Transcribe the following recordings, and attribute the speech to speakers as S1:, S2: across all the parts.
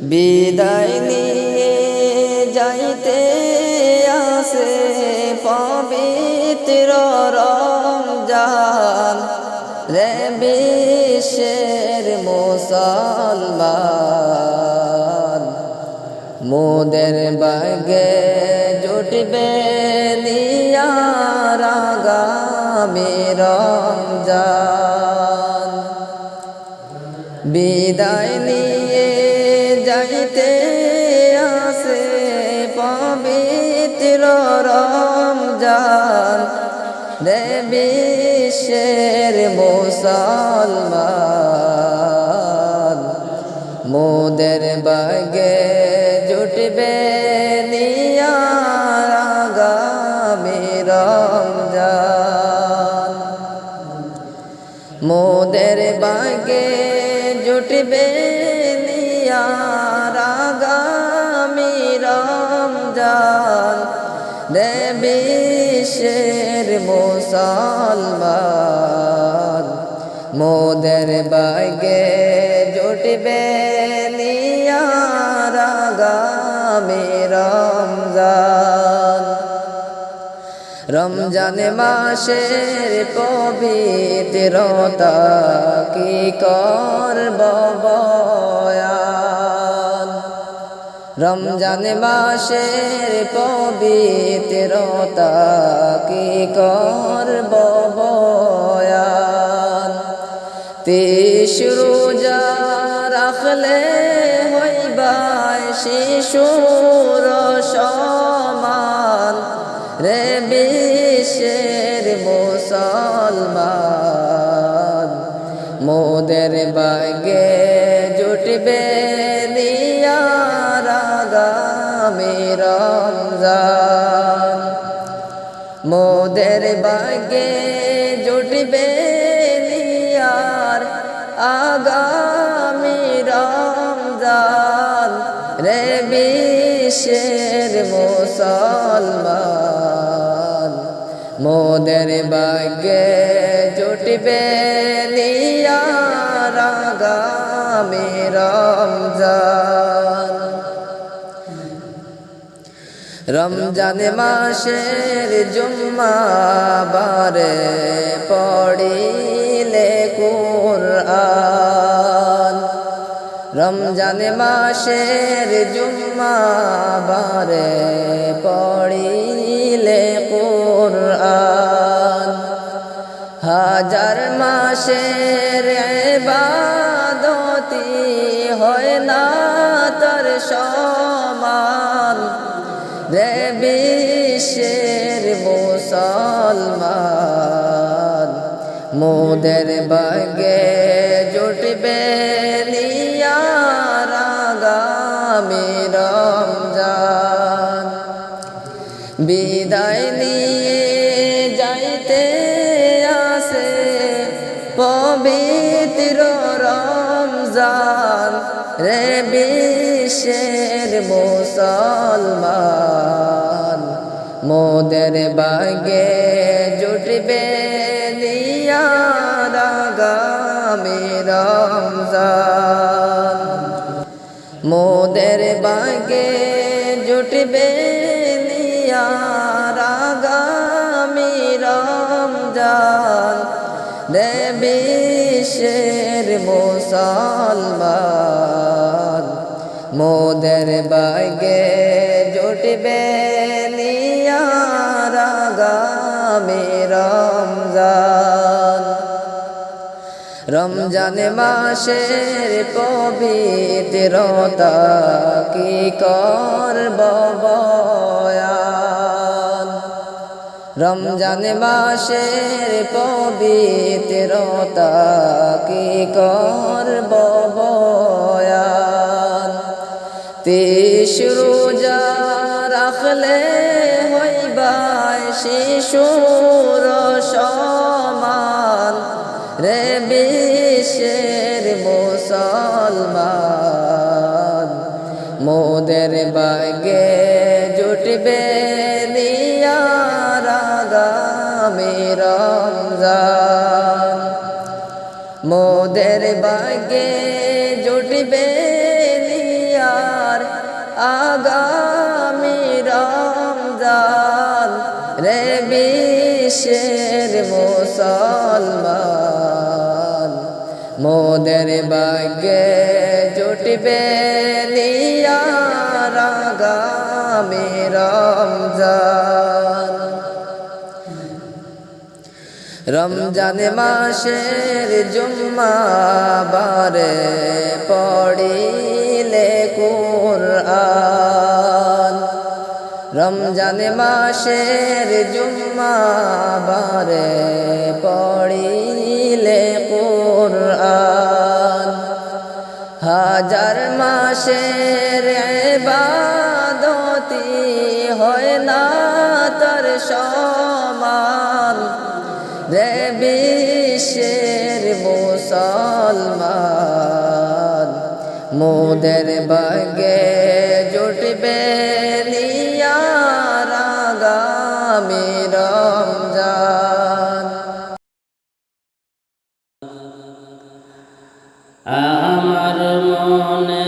S1: বিদায় নিয়ে যাইতে আসে পবিত্র রমজান। রে বিশ্বের মুসলমান মোদের বাগে জুটবে রমজান। বিদায় মুসলমান। মোদের বাগে জুটবে মোদের বাগে জুটবে নিয়ার রমজান। রে বিশ্বের মুসলমান। মোদের বাগে জুটবে নিয়ার আগামী রমজান। রমজান মাসের পবিত্রতা কি করব রমজান মাসের পবিত্রতা কি করব তিস রোজা রাখলে হইবাই শিশুর সমান। রে বিশ্বের মুসলমান, মোদের বাগে জুটবে রমজান। মোদের বাগে জুটবে আগামী রমজান রে বিশ্বের মুসলমান। মোদের বাগে জুটবে নিয়ার আগামী রমজান। রমজান মাসের জুম্মা বারে পড়িলে রমজান মাসের জুম্মা বারে পড়িলে কুরআন। হাজার মাসের ইবাদতি হয় না তার সমান। রে বিশ্বের মুসলমান, মোদের বাগে রমজান। বিদায় নিয়ে যাইতে আসে পবিত্র রমজান। রে বিশ্বের মুসলমান, মোদের বাগে জুটবে নিয়ার আগামী রমজান। মোদের বাগে জুটবে নিয়ার আগামী রমজান। রে বিশ্বের মুসলমান। মোদের বাগে জুটবে রমজান মাসের পবিত্রতা কি বয়ান? রমজান মাসের পবিত্রতা কি বয়ান? তিস রোজা রাখলে হইবাই শিশুর বিশ্বের মুসলমান। মোদের বাগে জুটবে নিয়ার রমজান। মোদের বাগে জুটবে নিয়া আগামী রমজান। রে বিশ্বের মুসলমান। মোদের বাগে জুটবে নিয়ার আগামী রমজান। রমজান মাসের জুম্মা বারে পড়িলে কুরআন। রমজান মাসের জুম্মা বারে পড়িলে হাজার মাসের ইবাদতি হয় না তার সমান। রে বিশ্বের মুসলমান, মোদের বাগে জুটবে নিয়ার আগামী রমজান।
S2: আমার মনে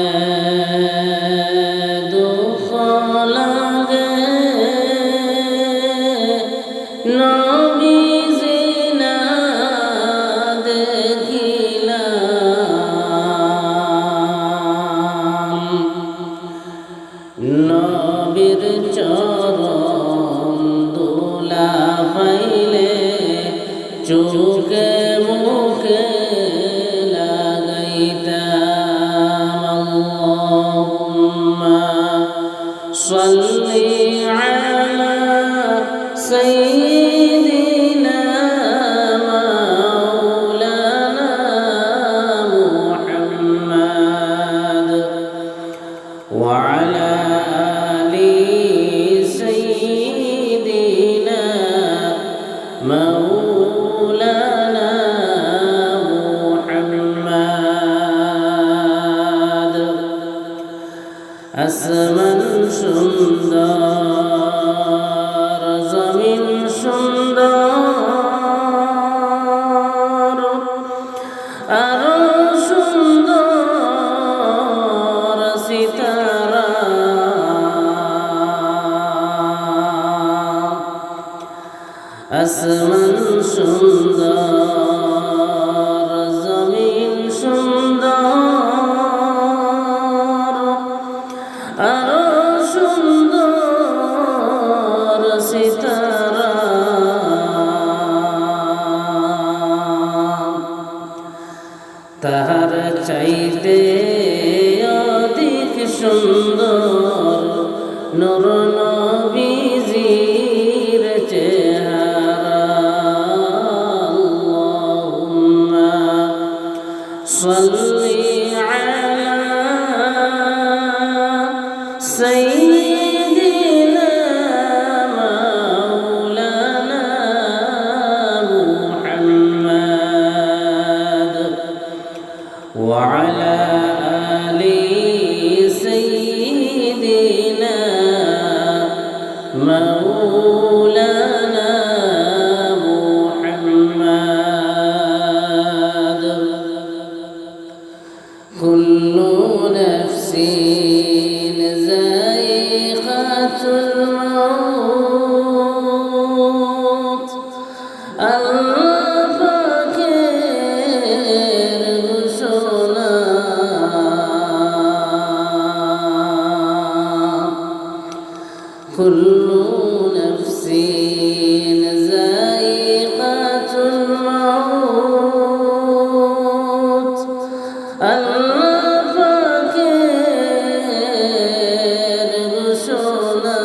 S2: আসমান সুন্দর জমিন সুন্দর আরও সুন্দর সিতারা। আসমান সুন্দর। তাহার চাইতে অধিক সুন্দর। নর كل نفس ذائقة الموت الفقير ঘোষণা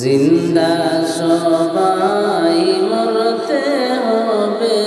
S2: জিন্দা সবাই মরতে হবে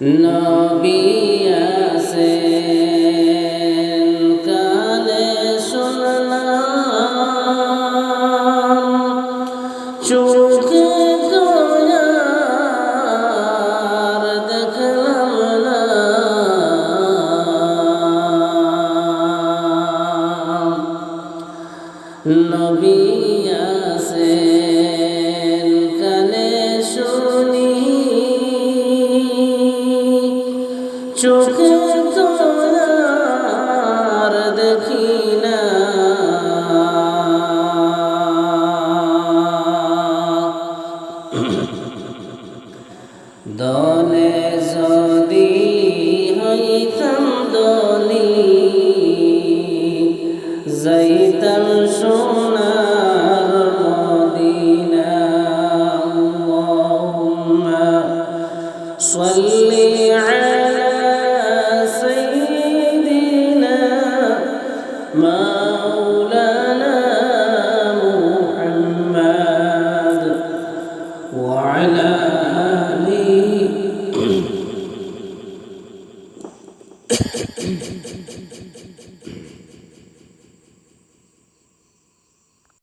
S2: নবী আসেন কানে শুনলাম চোখে দয়ার দেখলাম